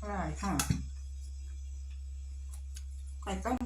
อร่อยค่ะไก่ต้ม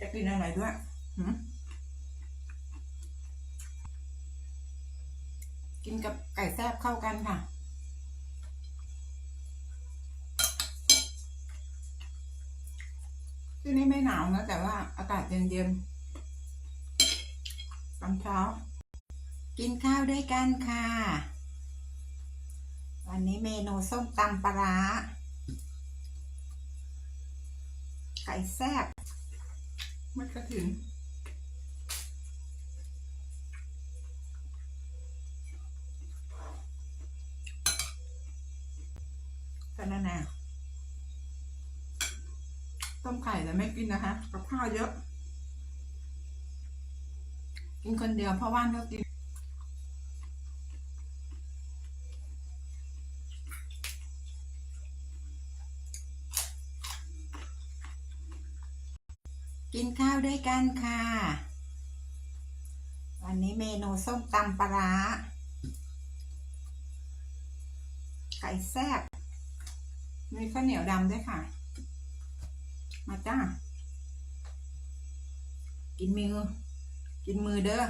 จะกินอะไรด้วยกินกับไก่แซ่บเข้ากันค่ะที่นี่ไม่หนาวนะแต่ว่าอากาศเย็นๆตอนเช้า กินข้าวด้วยกันค่ะ วันนี้เมนูส้มตำปลาร้าไก่แซ่บไม่กระถินกันนั่นแน่ต้มไข่แต่ไม่กินนะคะ กับข้าวเยอะ กินคนเดียวเพราะว่านก็กิน กินข้าวด้วยกันค่ะ วันนี้เมนูส้มตำปลาร้าไก่แซ่บ มีข้าวเหนียวดำด้วยค่ะ มาจ้า กินมือ กินมือเด้อ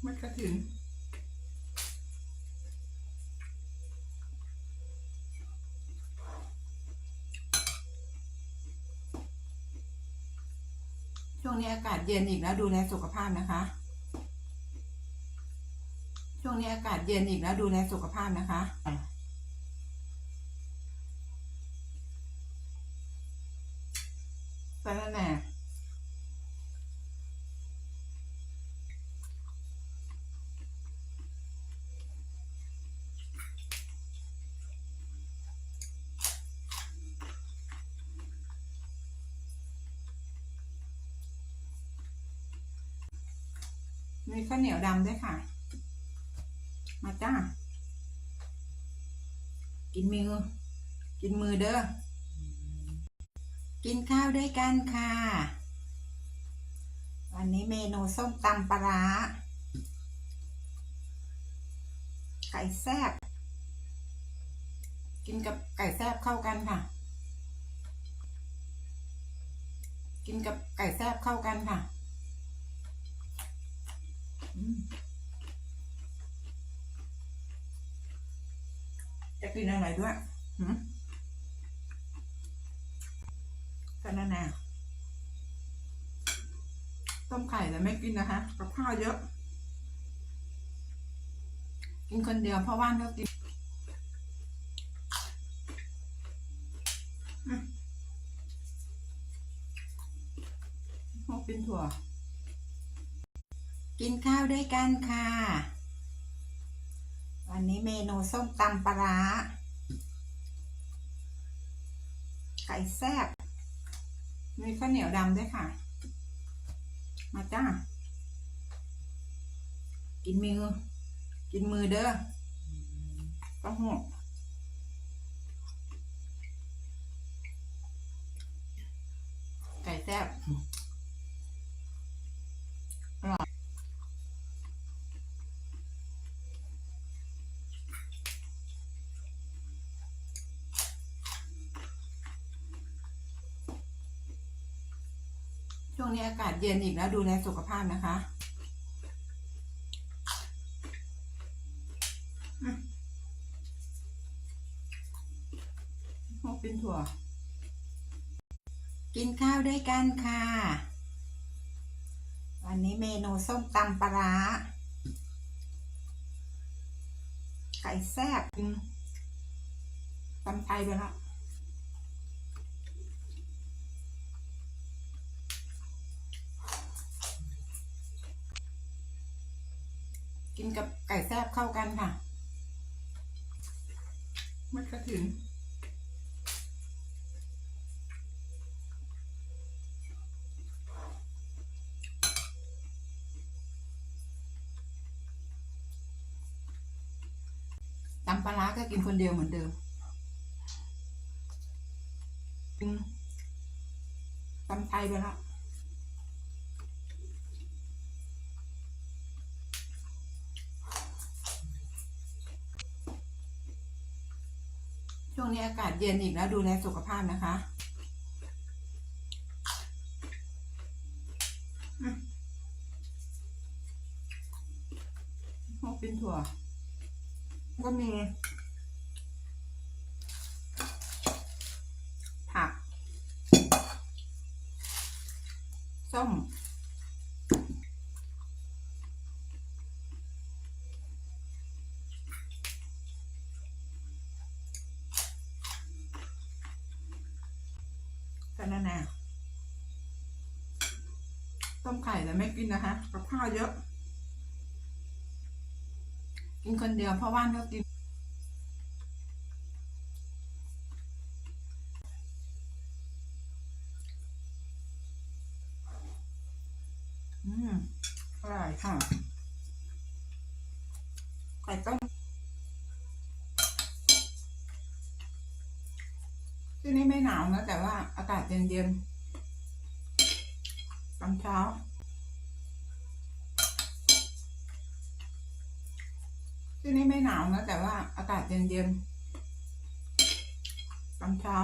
ไม่กระถึง ช่วงนี้อากาศเย็นอีกแล้วดูแลสุขภาพนะคะ ช่วงนี้อากาศเย็นอีกแล้วดูแลสุขภาพนะคะ ไปแล้วแน่ มีข้าวเหนียวดำด้วยค่ะ มาจ้า กินมือ กินมือเด้อ กินข้าวด้วยกันค่ะ วันนี้เมนูส้มตำปลาร้าไก่แซ่บกินกับไก่แซ่บเข้ากันค่ะ กินกับไก่แซ่บเข้ากันค่ะ จะกินอะไรด้วยหืมกันนั่นแน่ต้มไข่แต่ไม่กินนะคะกับข้าวเยอะ กินคนเดียวเพราะว่านก็กินพวกกินถั่ว กินข้าวด้วยกันค่ะ วันนี้เมนูส้มตำปลาร้าไก่แซ่บ มีข้าวเหนียวดำด้วยค่ะ มาจ้า กินมือ กินมือเด้อต้องหกไก่แซ่บ ช่วงนี้อากาศเย็นอีกแล้วดูแลสุขภาพนะคะอืมพวกกินถั่ว กินข้าวด้วยกันค่ะ วันนี้เมนูส้มตำปลาไก่แซ่บอืมตำไทยไปแล้ว กินกับไก่แซ่บเข้ากันค่ะไม่กระถึงตำปลาร้าก็กินคนเดียวเหมือนเดิมตำไทยไปแล้ว วงนี้อากาศเย็นอีกแล้วดูแลสุขภาพนะคะอืมพวกเป็นถั่ว ก็มี ผัก ส้ม กันนั่นแหละต้ม ไข่แต่ไม่กินนะคะกับข้าวเยอะ กินคนเดียวเพราะว่านก็กิน อืมอร่อยค่ะ ไข่ต้มที่นี่ไม่หนาวนะแต่ว่าอากาศเย็นๆตอนเช้า ที่นี่ไม่หนาวนะ แต่ว่าอากาศเย็นๆตอนเช้า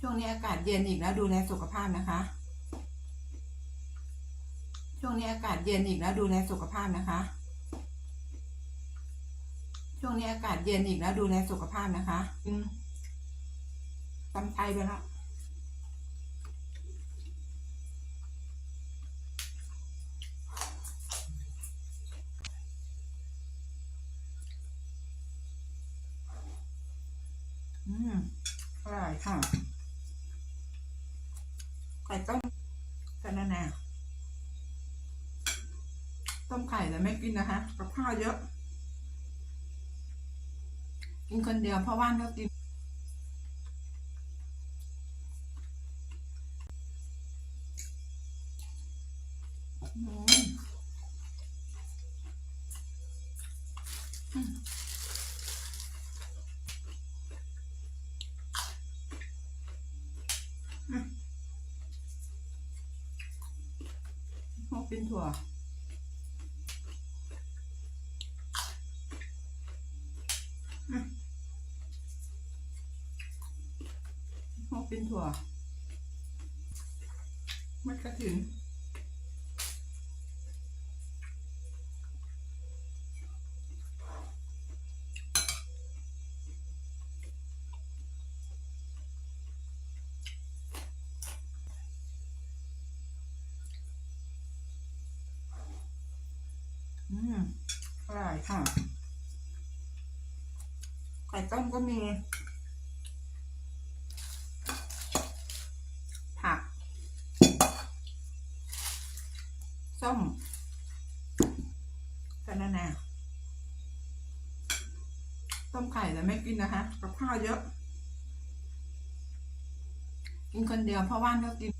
ช่วงนี้อากาศเย็นอีกแล้วดูแลสุขภาพนะคะ ช่วงนี้อากาศเย็นอีกแล้วดูแลสุขภาพนะคะ ช่วงนี้อากาศเย็นอีกแล้วดูแลสุขภาพนะคะอืมตำไทยไปแล้ว ไข่แต่ไม่กินนะคะกับข้าวเยอะ กินคนเดียวเพราะว่านก็กินอืมอืมอืมพวกเป็ นถั่วพวกเป็นถั่ว มัดกระถินอืมอร่อยค่ะไข่ต้มก็มี ผัก ส้มกันนั่นแหละต้มไข่แต่ไม่กินนะคะ กับข้าวเยอะ กินคนเดียวเพราะว่านก็กิน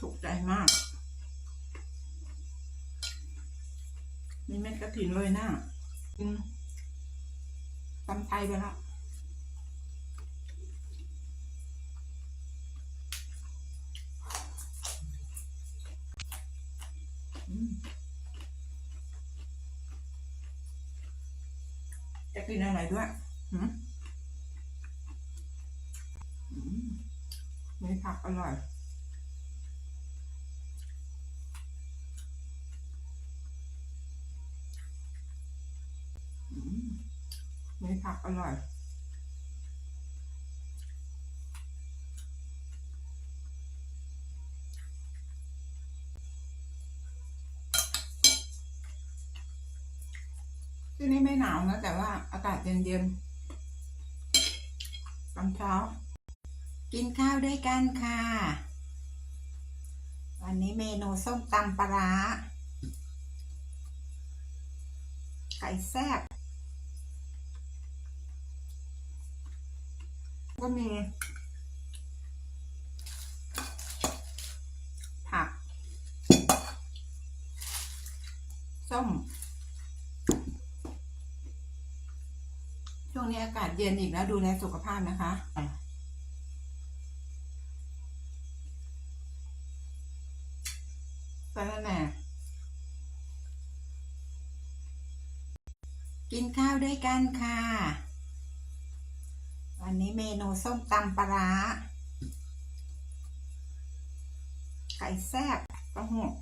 ถูกใจมาก มีเม็ดกระถินเลยนะกินตำไทยไปแล้ว จะกินอะไรด้วยหืมอืมมีผักอร่อยอืมมีผักอร่อย ที่นี่ไม่หนาวนะแต่ว่าอากาศเย็นๆตอนเช้า กินข้าวด้วยกันค่ะ วันนี้เมนูส้มตำปลาร้าไก่แซ่บก็มีผัก ส้ม ช่วง นี้อากาศเย็นอีกแล้วดูแลสุขภาพนะคะแต่นั่นแหละกินข้าวด้วยกันค่ะ วันนี้เมนูส้มตำปลาร้าไข่แซ่บกระหก